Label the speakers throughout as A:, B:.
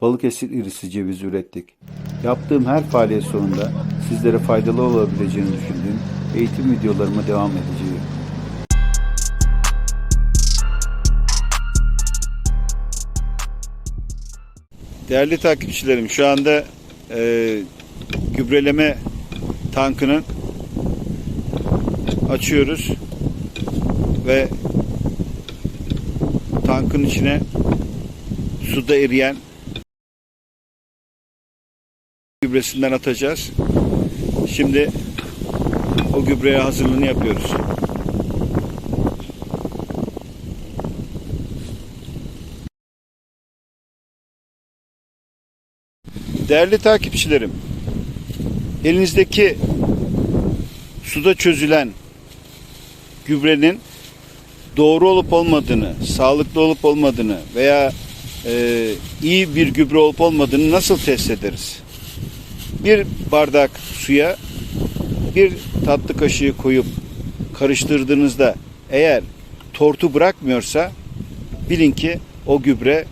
A: Balıkesir irisi ceviz ürettik. Yaptığım her faaliyet sonunda sizlere faydalı olabileceğini düşündüğüm eğitim videolarıma devam edeceğim. Değerli takipçilerim şu anda e, gübreleme tankının açıyoruz ve tankın içine suda eriyen gübresinden atacağız. Şimdi o gübreye hazırlığını yapıyoruz. Değerli takipçilerim, elinizdeki suda çözülen gübrenin doğru olup olmadığını, sağlıklı olup olmadığını veya e, iyi bir gübre olup olmadığını nasıl test ederiz? Bir bardak suya bir tatlı kaşığı koyup karıştırdığınızda eğer tortu bırakmıyorsa bilin ki o gübre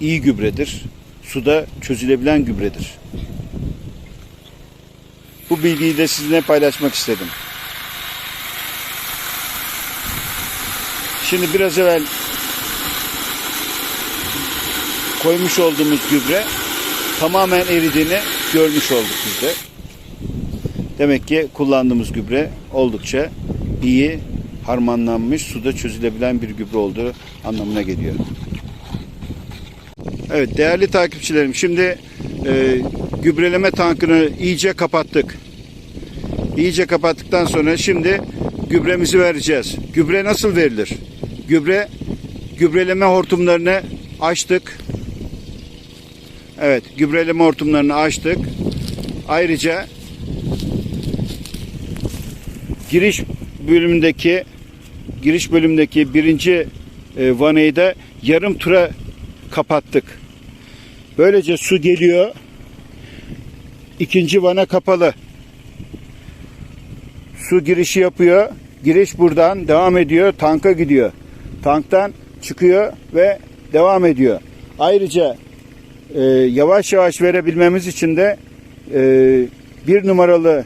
A: iyi gübredir. Suda çözülebilen gübredir. Bu bilgiyi de sizinle paylaşmak istedim. Şimdi biraz evvel koymuş olduğumuz gübre tamamen eridiğini görmüş olduk biz de. Demek ki kullandığımız gübre oldukça iyi harmanlanmış, suda çözülebilen bir gübre olduğu anlamına geliyor. Evet değerli takipçilerim şimdi e, gübreleme tankını iyice kapattık. İyice kapattıktan sonra şimdi gübremizi vereceğiz. Gübre nasıl verilir? Gübre gübreleme hortumlarını açtık. Evet, gübreleme hortumlarını açtık. Ayrıca giriş bölümündeki giriş bölümündeki birinci e, vanayı da yarım tura kapattık. Böylece su geliyor. İkinci vana kapalı. Su girişi yapıyor. Giriş buradan devam ediyor. Tanka gidiyor. Tanktan çıkıyor ve devam ediyor. Ayrıca e, yavaş yavaş verebilmemiz için de e, bir numaralı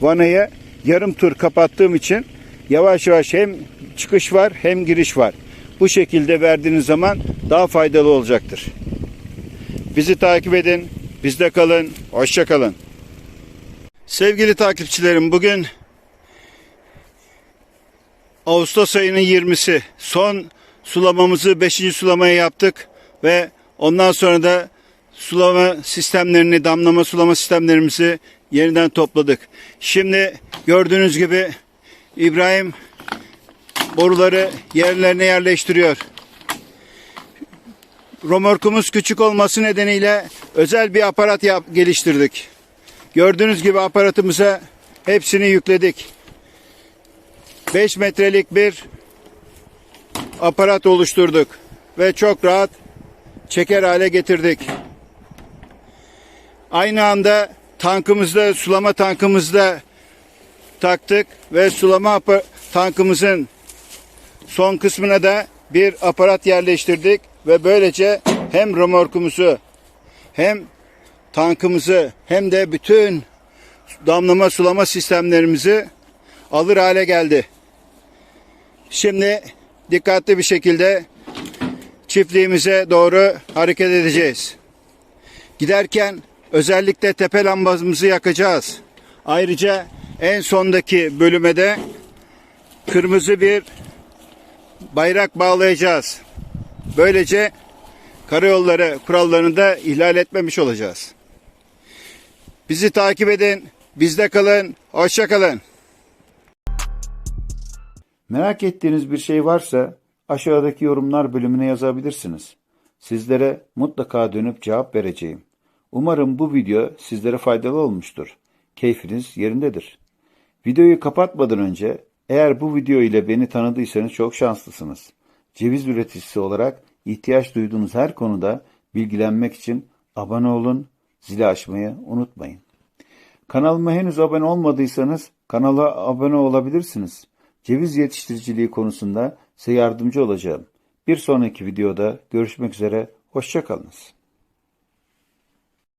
A: vanayı yarım tur kapattığım için yavaş yavaş hem çıkış var hem giriş var. Bu şekilde verdiğiniz zaman daha faydalı olacaktır. Bizi takip edin, bizde kalın, hoşça kalın. Sevgili takipçilerim bugün Ağustos ayının 20'si. Son sulamamızı 5. sulamaya yaptık ve ondan sonra da sulama sistemlerini, damlama sulama sistemlerimizi yeniden topladık. Şimdi gördüğünüz gibi İbrahim boruları yerlerine yerleştiriyor. Romorkumuz küçük olması nedeniyle özel bir aparat yap, geliştirdik. Gördüğünüz gibi aparatımıza hepsini yükledik. 5 metrelik bir aparat oluşturduk ve çok rahat çeker hale getirdik. Aynı anda tankımızda, sulama tankımızda taktık ve sulama tankımızın son kısmına da bir aparat yerleştirdik ve böylece hem remorkumuzu hem tankımızı hem de bütün damlama sulama sistemlerimizi alır hale geldi. Şimdi dikkatli bir şekilde çiftliğimize doğru hareket edeceğiz. Giderken özellikle tepe lambamızı yakacağız. Ayrıca en sondaki bölüme de kırmızı bir bayrak bağlayacağız. Böylece karayolları kurallarını da ihlal etmemiş olacağız. Bizi takip edin, bizde kalın, hoşça kalın. Merak ettiğiniz bir şey varsa aşağıdaki yorumlar bölümüne yazabilirsiniz. Sizlere mutlaka dönüp cevap vereceğim. Umarım bu video sizlere faydalı olmuştur. Keyfiniz yerindedir. Videoyu kapatmadan önce eğer bu video ile beni tanıdıysanız çok şanslısınız. Ceviz üreticisi olarak ihtiyaç duyduğunuz her konuda bilgilenmek için abone olun, zili açmayı unutmayın. Kanalıma henüz abone olmadıysanız kanala abone olabilirsiniz. Ceviz yetiştiriciliği konusunda size yardımcı olacağım. Bir sonraki videoda görüşmek üzere, hoşçakalınız.